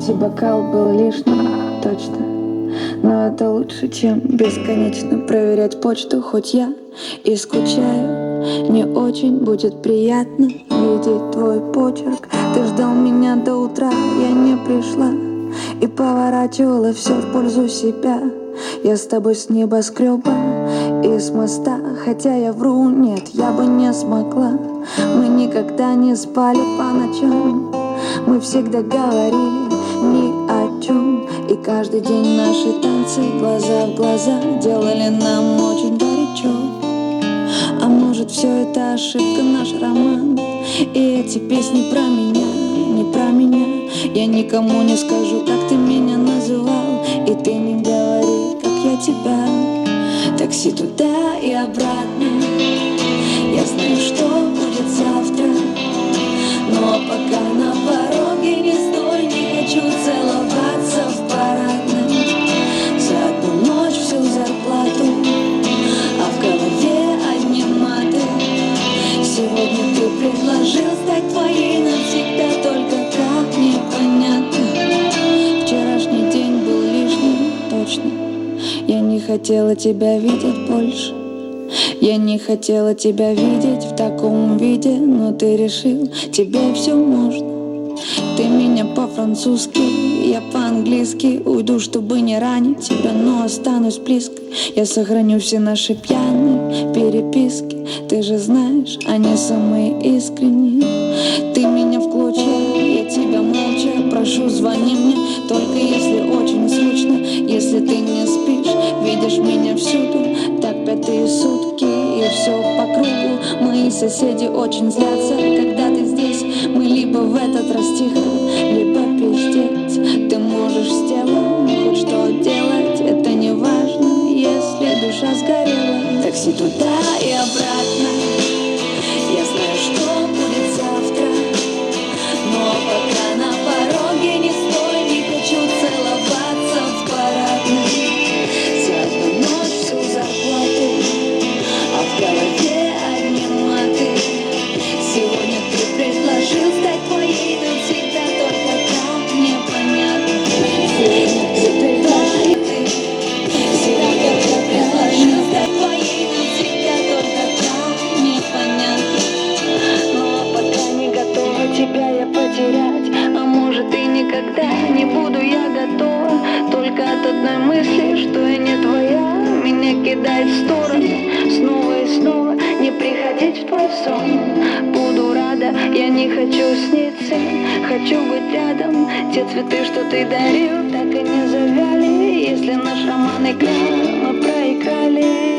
Третий бокал был лишним, точно. Но это лучше, чем бесконечно проверять почту, хоть я и скучаю. Не очень будет приятно видеть твой почерк. Ты ждал меня до утра, я не пришла и поворачивала все в пользу себя. Я с тобой с небоскреба и с моста Хотя я вру, нет, я бы не смогла Мы никогда не спали по ночам Мы всегда говорили ни о чем. И каждый день наши танцы глаза в глаза Делали нам очень горячо. А может все это ошибка, наш роман? И эти песни про меня, не про меня. Я никому не скажу, как ты меня называл. И ты не говори, как я тебя. Такси туда и обратно. Я знаю, что точно Я не хотела тебя видеть больше. Я не хотела тебя видеть в таком виде, но ты решил, тебе все можно. Ты меня по-французски, я по-английски Уйду, чтобы не ранить тебя, но останусь близко Я сохраню все наши пьяные переписки. Ты же знаешь, они самые искренние. Ты меня в клочья, я тебя молча прошу Звони мне, только если очень соседи очень злятся, когда ты здесь. Мы либо в этот раз тихо, либо пиздец Ты можешь с телом хоть что делать Это не важно, если душа сгорела. Такси туда и обратно мысли, что я не твоя. Меня кидает в сторону снова и снова Не приходить в твой сон. Буду рада, я не хочу сниться Хочу быть рядом. Те цветы, что ты дарил, так и не завяли. Если наш роман играл, мы проиграли